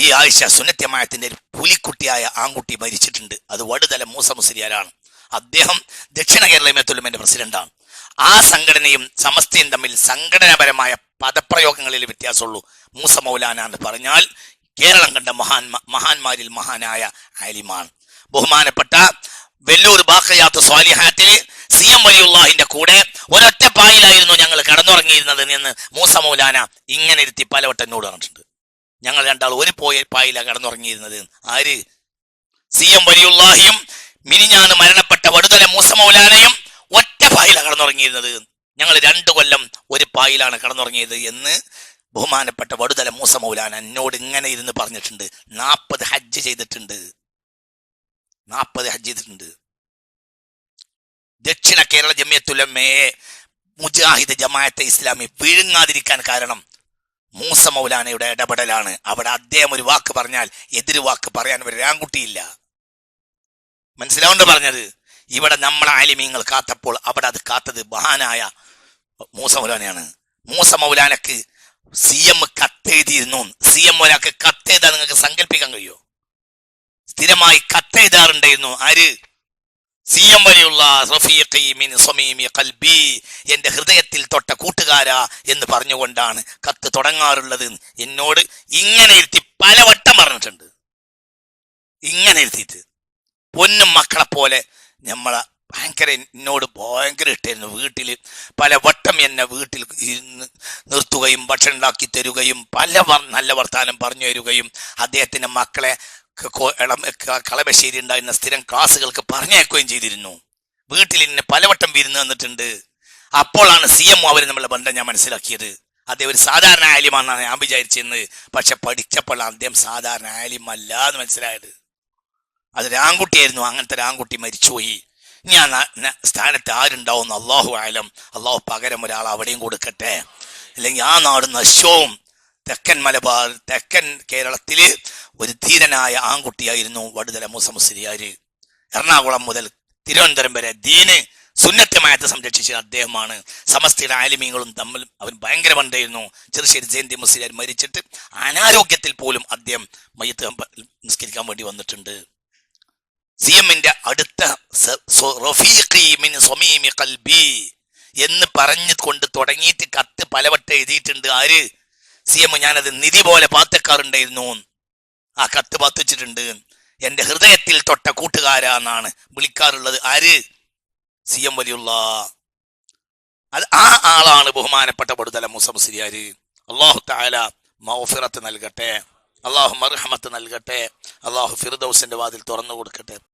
ഈ ആഴ്ച സുന്നത്യമായത്തിന്റെ ഒരു പുലിക്കുട്ടിയായ ആൺകുട്ടി മരിച്ചിട്ടുണ്ട്. അത് വടുതല മൂസ മുസ്ലിയാരാണ്. അദ്ദേഹം ദക്ഷിണ കേരള മേത്തുലമിന്റെ പ്രസിഡന്റാണ്. ആ സംഘടനയും സമസ്തയും തമ്മിൽ സംഘടനാപരമായ പദപ്രയോഗങ്ങളിൽ വ്യത്യാസമുള്ളൂ. മൂസ മൗലാന എന്ന് പറഞ്ഞാൽ കേരളം കണ്ട മഹാൻ മഹാന്മാരിൽ മഹാനായ ആലിമാണ്. ബഹുമാനപ്പെട്ട വെല്ലൂർ ബാക്കയാത്ത് സ്വാലിഹാത്തിൽ സി എം വലിയുള്ളാഹിന്റെ കൂടെ ഒരൊറ്റ പായിലായിരുന്നു ഞങ്ങൾ കടന്നുറങ്ങിയിരുന്നത് എന്ന് മൂസ മൗലാന ഇങ്ങനെ ഇരുത്തി പലവട്ടം എന്നോട് പറഞ്ഞിട്ടുണ്ട്. ഞങ്ങൾ രണ്ടാൾ ഒരു പോയ പായില കടന്നുറങ്ങിയിരുന്നത്. ആര്? സി എം വലിയുള്ളാഹിയും മിനിഞ്ഞാണ് മരണപ്പെട്ട വടുതല മൂസ മൗലാനയും ഒറ്റ പായില കടന്നുറങ്ങിയിരുന്നത്. ഞങ്ങൾ രണ്ടു കൊല്ലം ഒരു പായിലാണ് കടന്നുറങ്ങിയത് എന്ന് ബഹുമാനപ്പെട്ട വടുതല മൂസ മൗലാന എന്നോട് ഇങ്ങനെ ഇരുന്ന് പറഞ്ഞിട്ടുണ്ട്. നാൽപ്പത് ഹജ്ജ് ചെയ്തിട്ടുണ്ട്. നാൽപ്പത് ഹജ്ജ് ചെയ്തിട്ടുണ്ട്. ദക്ഷിണ കേരള ജമിയത്തുലമ്മയെ മുജാഹിദ് ജമാഅത്തെ ഇസ്ലാമി വിഴുങ്ങാതിരിക്കാൻ കാരണം മൗലാനയുടെ ഇടപെടലാണ്. അവിടെ അദ്ദേഹം ഒരു വാക്ക് പറഞ്ഞാൽ എതിര് വാക്ക് പറയാൻ ഒരു രാങ്കുട്ടിയില്ല മനസ്സിലാവുണ്ട് പറഞ്ഞത്? ഇവിടെ നമ്മളെ ആലിമീങ്ങൾ കാത്തപ്പോൾ അവിടെ അത് കാത്തത് മഹാനായ മൂസ മൗലാനയാണ്. മൂസ മൗലാനക്ക് സി എം കത്തെഴുതിയിരുന്നു. സി എം ഒരാൾക്ക് കത്തെഴുതാൻ നിങ്ങൾക്ക് സങ്കല്പിക്കാൻ കഴിയുമോ സ്ഥിരമായി കത്തെഴുതാറുണ്ടായിരുന്നു. ആര്? സി എം ഖൽബി. എന്റെ ഹൃദയത്തിൽ തൊട്ട കൂട്ടുകാരാ എന്ന് പറഞ്ഞുകൊണ്ടാണ് കത്ത് തുടങ്ങാറുള്ളത്. എന്നോട് ഇങ്ങനെ ഇരുത്തി പലവട്ടം പറഞ്ഞിട്ടുണ്ട്. ഇങ്ങനെ ഇരുത്തിയിട്ട്. പൊന്നും മക്കളെ പോലെ നമ്മളെ ഭയങ്കര എന്നോട് ഭയങ്കര ഇട്ടായിരുന്നു വീട്ടിൽ പല വട്ടം എന്നെ വീട്ടിൽ നിർത്തുകയും ഭക്ഷണം ഉണ്ടാക്കി തരുകയും പല നല്ല വർത്തമാനം പറഞ്ഞു തരുകയും അദ്ദേഹത്തിന്റെ മക്കളെ കളമശ്ശേരി ഉണ്ടായിരുന്ന സ്ഥിരം ക്ലാസ്സുകൾക്ക് പറഞ്ഞേക്കുകയും ചെയ്തിരുന്നു. വീട്ടിൽ എന്നെ പലവട്ടം വിരുന്ന് വന്നിട്ടുണ്ട് അപ്പോഴാണ് സി എം അവർ നമ്മളെ ബന്ധം ഞാൻ മനസ്സിലാക്കിയത്. അദ്ദേഹം ഒരു സാധാരണ ആലിമാണെന്നാണ് ഞാൻ വിചാരിച്ചിരുന്നത്. പക്ഷെ പഠിച്ചപ്പോഴാണ് അദ്ദേഹം സാധാരണ ആലിമല്ല എന്ന് മനസ്സിലായത്. അത് രാംകുട്ടിയായിരുന്നു അങ്ങനത്തെ രാംകുട്ടി മരിച്ചുപോയി. ഞാൻ സ്ഥാനത്ത് ആരുണ്ടാവുന്ന അള്ളാഹു ആയാലും അള്ളാഹു പകരം ഒരാൾ അവിടെയും കൊടുക്കട്ടെ. അല്ലെങ്കിൽ ആ നാട് നശവും തെക്കൻ മലബാർ തെക്കൻ കേരളത്തിൽ ഒരു ധീരനായ ആൺകുട്ടിയായിരുന്നു വടുതല മൂസ മുസ്ലിയാര്. എറണാകുളം മുതൽ തിരുവനന്തപുരം വരെ ദീന് സുന്നത്തമായത് സംരക്ഷിച്ച അദ്ദേഹമാണ്. സമസ്തയുടെ ആലിമീങ്ങളും തമ്മിൽ അവൻ ഭയങ്കര പണ്ടായിരുന്നു. ചെറുശ്ശേരി ജയന്തി മുസ്ലിയാർ മരിച്ചിട്ട് അനാരോഗ്യത്തിൽ പോലും അദ്ദേഹം മയ്യത്ത് നിസ്കരിക്കാൻ വേണ്ടി വന്നിട്ടുണ്ട്. സി എമ്മിന്റെ അടുത്ത എന്ന് പറഞ്ഞു കൊണ്ട് തുടങ്ങിയിട്ട് കത്ത് പലവട്ടം എഴുതിയിട്ടുണ്ട്. ആര്? സി എം ഞാനത് നിധി പോലെ പാത്തക്കാറുണ്ടായിരുന്നു. ആ കത്ത് പാത്തിച്ചിട്ടുണ്ട്. എന്റെ ഹൃദയത്തിൽ തൊട്ട കൂട്ടുകാരാന്നാണ് വിളിക്കാറുള്ളത്. ആര്? സി എം വലിയുള്ള. അത് ആ ആളാണ് ബഹുമാനപ്പെട്ട പടുതല മുസംസിരിയാര് അള്ളാഹു താല മൗഫിറത്ത് നൽകട്ടെ. അള്ളാഹു മർഹമത്ത് നൽകട്ടെ. അള്ളാഹു ഫിർദൌസിന്റെ വാതിൽ തുറന്നു കൊടുക്കട്ടെ.